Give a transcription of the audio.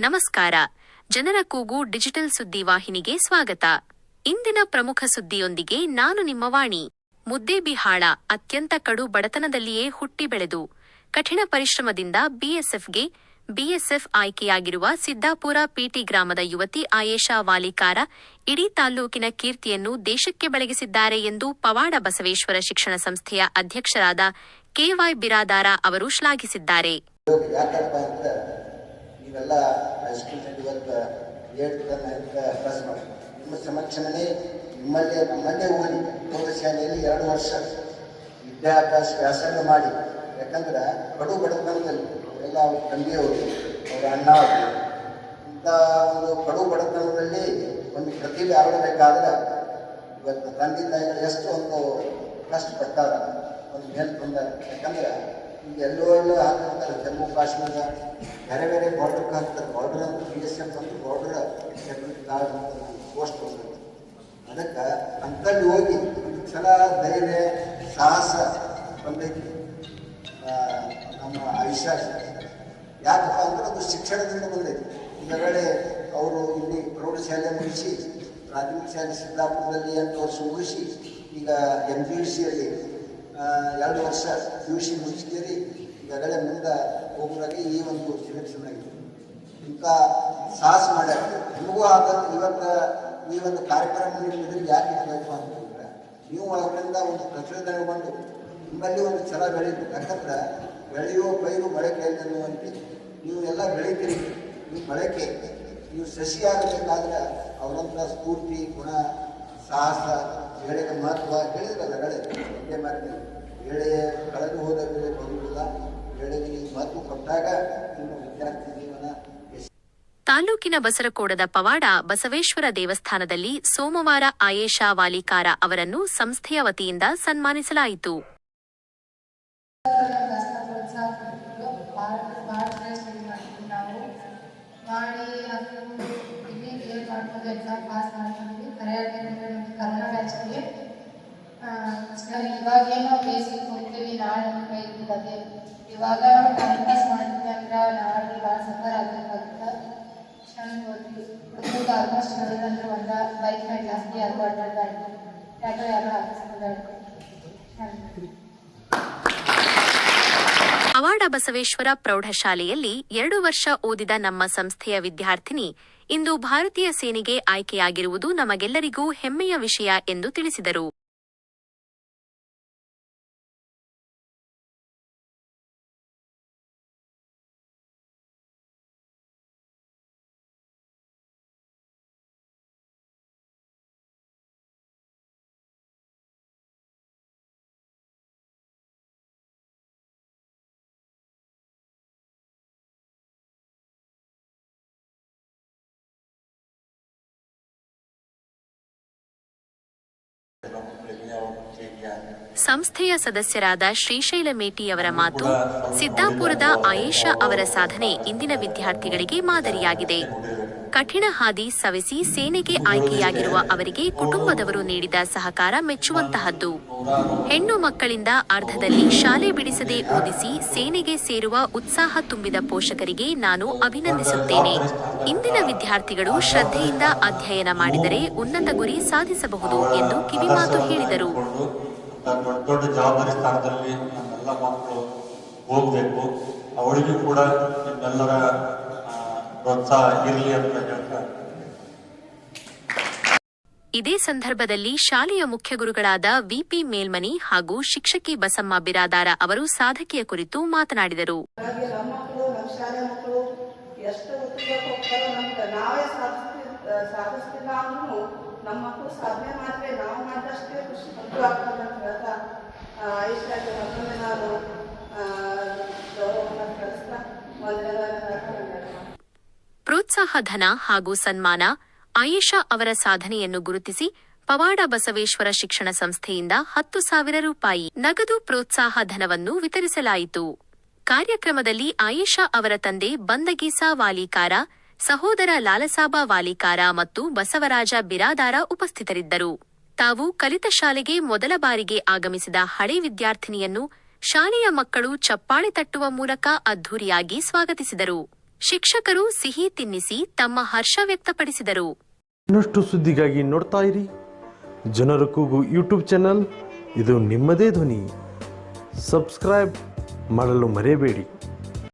ನಮಸ್ಕಾರ. ಜನರ ಕೂಗು ಡಿಜಿಟಲ್ ಸುದ್ದಿ ವಾಹಿನಿಗೆ ಸ್ವಾಗತ. ಇಂದಿನ ಪ್ರಮುಖ ಸುದ್ದಿಯೊಂದಿಗೆ ನಾನು ನಿಮ್ಮ ವಾಣಿ. ಮುದ್ದೇಬಿಹಾಳ ಅತ್ಯಂತ ಕಡು ಬಡತನದಲ್ಲಿಯೇ ಹುಟ್ಟಿ ಬೆಳೆದು, ಕಠಿಣ ಪರಿಶ್ರಮದಿಂದ ಬಿಎಸ್ಎಫ್ಗೆ ಬಿಎಸ್ಎಫ್ ಆಯ್ಕೆಯಾಗಿರುವ ಸಿದ್ದಾಪುರ ಪಿಟಿ ಗ್ರಾಮದ ಯುವತಿ ಆಯೇಷಾ ವಾಲಿಕಾರ ಇಡೀ ತಾಲ್ಲೂಕಿನ ಕೀರ್ತಿಯನ್ನು ದೇಶಕ್ಕೆ ಬೆಳಗಿಸಿದ್ದಾರೆ ಎಂದು ಪವಾಡ ಬಸವೇಶ್ವರ ಶಿಕ್ಷಣ ಸಂಸ್ಥೆಯ ಅಧ್ಯಕ್ಷರಾದ ಕೆವೈ ಬಿರಾದಾರ ಅವರು ಶ್ಲಾಘಿಸಿದ್ದಾರೆ. ನೀವೆಲ್ಲ ಹೈಸ್ಕೂಲ್ನಲ್ಲಿ ಇವತ್ತು ಏಳ್ತ ನೈನ್ತ್ ಕ್ಲಾಸ್ ಮಾಡಿ. ನಿಮ್ಮ ಸಮಕ್ಷಮನೇ ನಿಮ್ಮಲ್ಲೇ, ನಮ್ಮಲ್ಲೇ ಓದಿ ಪ್ರೌಢಶಾಲೆಯಲ್ಲಿ ಎರಡು ವರ್ಷ ವಿದ್ಯಾಭ್ಯಾಸ, ವ್ಯಾಸಂಗ ಮಾಡಿ. ಯಾಕಂದ್ರೆ ಕಡು ಬಡತನದಲ್ಲಿ ಅವರೆಲ್ಲ ಅವ್ರ ತಂದೆಯವರು ಅವರ ಅಣ್ಣ ಅವರು ಇಂಥ ಒಂದು ಕಡು ಬಡತನದಲ್ಲಿ ಒಂದು ಪ್ರತಿಭೆ ಆಡಬೇಕಾದ್ರೆ ಇವತ್ತು ತಂದೆ ತಾಯಿಗಳು ಎಷ್ಟು ಒಂದು ಕಷ್ಟಪಟ್ಟಾರ ಒಂದು ಮೇಲೆ ಬಂದಾರ ಯಾಕಂದ್ರೆ ಎಲ್ಲೋ ಎಲ್ಲೋ ಆಗ್ತಾರೆ ಜಮ್ಮು, ಕಾಶ್ಮೀರ, ಬೇರೆ ಬೇರೆ ಬಾರ್ಡರ್ಗೆ ಹಾಕ್ತಾರೆ. ಬಾರ್ಡರ್ ಅಂತ ಬಿ ಎಸ್ ಎಫ್ ಅಂತ ಬಾರ್ಡರ್ ಪೋಸ್ಟ್ ಹೋಗ್ತದೆ ಅದಕ್ಕೆ ಅಂತಲ್ಲಿ ಹೋಗಿ ಛಲ ಧೈರ್ಯ, ಸಾಹಸ ಬಂದೈತಿ. ನಮ್ಮ ಐಶಾಸ ಯಾಕಪ್ಪ ಅಂದ್ರೆ ಅದು ಶಿಕ್ಷಣದಿಂದ ಬಂದೈತಿ. ಈಗಾಗಲೇ ಅವರು ಇಲ್ಲಿ ಪ್ರೌಢಶಾಲೆ ಮುಗಿಸಿ, ಪ್ರಾಥಮಿಕ ಶಾಲೆ ಸಿದ್ದಾಪುರದಲ್ಲಿ ಎಂಟು ವರ್ಷ ಮುಗಿಸಿ ಈಗ ಎಂ ಪಿ ಯು ಸಿಯಲ್ಲಿ ಎರಡು ವರ್ಷ ಯು ಸಿ ಮುಗಿಸ್ತೀರಿ. ಈಗಾಗಲೇ ಮುಂದೆ ಹೋಗುವಾಗ ಈ ಒಂದು ಸಿಲೆಕ್ಷನ್ ಆಗಿದೆ. ಇಂಥ ಸಾಹಸ ಮಾಡ್ಯಾರ. ನಿಮಗೂ ಆದ ಇವತ್ತು ಈ ಒಂದು ಕಾರ್ಯಕ್ರಮ ನೀಡಿದ್ರೆ ಯಾಕೆ ಇರಬೇಕು ಅಂತಂದ್ರೆ ನೀವು ಅವರಿಂದ ಒಂದು ಪ್ರಚೋದನೆ ಬಂದು ನಿಮ್ಮಲ್ಲಿ ಒಂದು ಛಲ ಬೆಳೀತು ಯಾಕಂದ್ರೆ ಬೆಳೆಯುವ ಪೈರು ಮೊಳಕೆ ಅನ್ನುವಂತೆ ನೀವು ಎಲ್ಲ ಬೆಳಿತೀರಿ. ನೀವು ಮಳೆಕೆ ನೀವು ಸಸಿ ಆಗಬೇಕಾದ್ರೆ ಅವರಂಥ ಸ್ಫೂರ್ತಿ, ಗುಣ ಸಾಹಸ ಹೇಳಿದ ಮಹತ್ವ ಹೇಳಿದ್ರಲ್ಲ ಬೆಳೆ ಒಂದೇ ಮಾತಿನ ಬೆಳೆ ಕಳೆದು ಹೋದ ಬೆಳೆ ಬರುವುದಿಲ್ಲ ಹೇಳಿಗೆ ಮಹತ್ವ ಕೊಟ್ಟಾಗ ನಿಮ್ಮ ವಿದ್ಯಾರ್ಥಿ ಜೀವನ ತಾಲೂಕಿನ ಬಸರಕೋಡದ ಪವಾಡ ಬಸವೇಶ್ವರ ದೇವಸ್ಥಾನದಲ್ಲಿ ಸೋಮವಾರ ಆಯೇಷಾ ವಾಲಿಕಾರ ಅವರನ್ನು ಸಂಸ್ಥೆಯ ವತಿಯಿಂದ ಸನ್ಮಾನಿಸಲಾಯಿತು. ಮಾಡಿ ಅದು ಇಲ್ಲಿ ಕ್ಲಿಯರ್ ಮಾಡ್ಕೊಂಡು ಎಕ್ಸಾಮ್ ಪಾಸ್ ಮಾಡ್ಕೊಂಡ್ವಿ ಕರೆಯಾಗಿ ನಮ್ಮ ಕನ್ನಡ ಬ್ಯಾಚ್ಗೆ ಇವಾಗ ಏನೋ ಬೇಸಿಕ್ ಹೋಗ್ತೀವಿ ನಾಳೆ ನಮ್ಮ ಕೈ ಇರ್ತದೆ ಇವಾಗ ಟೈಮ್ ಪಾಸ್ ಮಾಡ್ತೀವಿ ಅಂದ್ರೆ ನಾಳೆ ಭಾಳ ಸಫರ್ ಆಗಬೇಕಾಗುತ್ತೆ ಚೆನ್ನಾಗಿ ಓದ್ತೀವಿ ಹುಡುಗ ಆಲ್ಮೋಸ್ಟ್ ಹೇಳೋದಂದ್ರೆ ಒಂದು ಬೈಕ್ ಮೇಲೆ ಜಾಸ್ತಿ ಯಾರಿಗೂ ಅಡ್ಡಾಡ್ಬಾರ್ದು ಯಾಕೋ ಯಾರೋ ಹಾಕಿಸ್ಕೊಬಾರ್ದು ಪವಾಡ ಬಸವೇಶ್ವರ ಪ್ರೌಢಶಾಲೆಯಲ್ಲಿ ಎರಡು ವರ್ಷ ಓದಿದ ನಮ್ಮ ಸಂಸ್ಥೆಯ ವಿದ್ಯಾರ್ಥಿನಿ ಇಂದು ಭಾರತೀಯ ಸೇನೆಗೆ ಆಯ್ಕೆಯಾಗಿರುವುದು ನಮಗೆಲ್ಲರಿಗೂ ಹೆಮ್ಮೆಯ ವಿಷಯ ಎಂದು ತಿಳಿಸಿದರು. ಸಂಸ್ಥೆಯ ಸದಸ್ಯರಾದ ಶ್ರೀಶೈಲ ಮೇಟಿಯವರ ಮಾತು ಸಿದ್ದಾಪುರದ ಆಯೇಷಾ ಅವರ ಸಾಧನೆ ಇಂದಿನ ವಿದ್ಯಾರ್ಥಿಗಳಿಗೆ ಮಾದರಿಯಾಗಿದೆ. ಕಠಿಣ ಹಾದಿ ಸವೆಸಿ ಸೇನೆಗೆ ಆಯ್ಕೆಯಾಗಿರುವ ಅವರಿಗೆ ಕುಟುಂಬದವರು ನೀಡಿದ ಸಹಕಾರ ಮೆಚ್ಚುವಂತಹದ್ದು. ಹೆಣ್ಣು ಮಕ್ಕಳಿಂದ ಅರ್ಧದಲ್ಲಿ ಶಾಲೆ ಬಿಡಿಸದೆ ಓದಿಸಿ ಸೇನೆಗೆ ಸೇರುವ ಉತ್ಸಾಹ ತುಂಬಿದ ಪೋಷಕರಿಗೆ ನಾನು ಅಭಿನಂದಿಸುತ್ತೇನೆ. ಇಂದಿನ ವಿದ್ಯಾರ್ಥಿಗಳು ಶ್ರದ್ಧೆಯಿಂದ ಅಧ್ಯಯನ ಮಾಡಿದರೆ ಉನ್ನತ ಗುರಿ ಸಾಧಿಸಬಹುದು ಎಂದು ಕಿವಿಮಾತು ಹೇಳಿದರು. ದೊಡ್ಡ ದೊಡ್ಡ ಜವಾಬ್ದಾರಿ ಸ್ಥಾನದಲ್ಲಿ ನಮ್ಮೆಲ್ಲ ಮಕ್ಕಳು ಹೋಗಬೇಕು. ಅವಳಿಗೂ ಕೂಡ ನಿಮ್ಮೆಲ್ಲರ ಪ್ರೋತ್ಸಾಹ ಇರಲಿ ಅಂತ ಹೇಳ್ತಾ ಇದೇ ಸಂದರ್ಭದಲ್ಲಿ ಶಾಲೆಯ ಮುಖ್ಯ ಗುರುಗಳಾದ ವಿಪಿ ಮೇಲ್ಮನಿ ಹಾಗೂ ಶಿಕ್ಷಕಿ ಬಸಮ್ಮ ಬಿರಾದಾರ ಅವರು ಸಾಧಕಿಯ ಕುರಿತು ಮಾತನಾಡಿದರು. ಸಾಧನೆ ಮಾಡಿದ್ರೆ ನಾವು ಮಾಡಿದಷ್ಟೇ ಖುಷಿ ಪ್ರೋತ್ಸಾಹ, ಧನ ಹಾಗೂ ಸನ್ಮಾನ ಆಯೇಷಾ ಅವರ ಸಾಧನೆಯನ್ನು ಗುರುತಿಸಿ ಪವಾಡ ಬಸವೇಶ್ವರ ಶಿಕ್ಷಣ ಸಂಸ್ಥೆಯಿಂದ ಹತ್ತು ಸಾವಿರ ರೂಪಾಯಿ ನಗದು ಪ್ರೋತ್ಸಾಹ ಧನವನ್ನು ವಿತರಿಸಲಾಯಿತು. ಕಾರ್ಯಕ್ರಮದಲ್ಲಿ ಆಯೇಷಾ ಅವರ ತಂದೆ ಬಂದಗೀಸಾ ವಾಲಿಕಾರ, ಸಹೋದರ ಲಾಲಸಾಬಾ ವಾಲಿಕಾರ ಮತ್ತು ಬಸವರಾಜ ಬಿರಾದಾರ ಉಪಸ್ಥಿತರಿದ್ದರು. ತಾವು ಕಲಿತ ಶಾಲೆಗೆ ಮೊದಲ ಬಾರಿಗೆ ಆಗಮಿಸಿದ ಹಳೆ ವಿದ್ಯಾರ್ಥಿನಿಯನ್ನು ಶಾಲೆಯ ಮಕ್ಕಳು ಚಪ್ಪಾಳೆ ತಟ್ಟುವ ಮೂಲಕ ಅದ್ಧೂರಿಯಾಗಿ ಸ್ವಾಗತಿಸಿದರು. ಶಿಕ್ಷಕರು ಸಿಹಿ ತಿನ್ನಿಸಿ ತಮ್ಮ ಹರ್ಷ ವ್ಯಕ್ತಪಡಿಸಿದರು. ಇನ್ನಷ್ಟು ಸುದ್ದಿಗಾಗಿ ನೋಡ್ತಾ ಇರಿ. ಜನರ ಕೂಗು ಯೂಟ್ಯೂಬ್ ಚಾನಲ್. ಇದು ನಿಮ್ಮದೇ ಧ್ವನಿ. ಸಬ್ಸ್ಕ್ರೈಬ್ ಮಾಡಲು ಮರೆಯಬೇಡಿ.